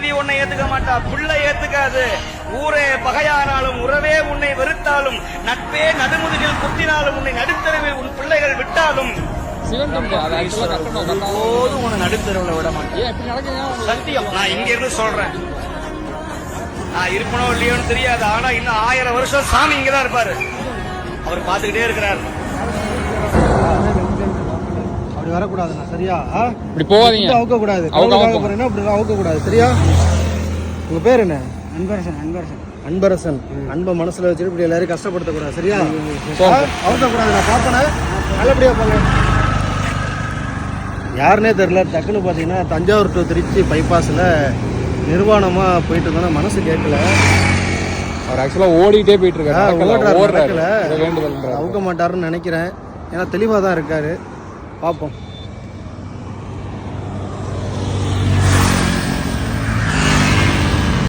மனைவி உன்னை ஏத்துக்க மாட்டா. பிள்ளை ஏத்துக்காது. ஊரே பகையானாலும் உறவே உன்னை வெறுத்தாலும் நட்பே நடுமுதுகில் குத்தினாலும் உன்னை நடுத்தரவில் உன் பிள்ளைகள் விட்டாலும் சிவன் தம்பி அது ஆக்சுவலாக கட்டணும் கரெக்டாக போதும் உன்னை நடுத்தரவுல விட மாட்டேன். சத்தியம். நான் இங்க இருந்து சொல்றேன். நான் இருப்பனோ இல்லையோன்னு தெரியாது. ஆனா இன்னும் ஆயிரம் வருஷம் சாமி இங்கதான் இருப்பாரு. அவர் பாத்துக்கிட்டே இருக்கிறார். அப்படி வரக்கூடாதுண்ணா சரியா? இப்படி போகாதீங்க. அவுக்க கூடாது அவுக்க. போறேன்னா அப்படி அவுக்க கூடாது சரியா? உங்க பேர் என்ன? அன்பரசன் அன்பரசன். அன்பரசன். அன்பை மனசுல வச்சுட்டு இப்படி எல்லாரையும் கஷ்டப்படுத்த கூடாது சரியா. அவுக்க கூடாது நான் பாப்பனே நல்லபடியா போங்க. யாருனே தெரியல டக்குன்னு பார்த்தீங்கன்னா தஞ்சாவூர் டு திருச்சி பைபாஸில் நிர்வாணமாக போயிட்டு இருந்தோன்னா மனசு கேட்கல. அவர் ஆக்சுவலாக ஓடிட்டே போயிட்டு இருக்காரு ஓடுறாரு, அவுக்க மாட்டாருன்னு நினைக்கிறேன். ஏன்னா தெளிவாக தான் இருக்காரு. பார்ப்போம்.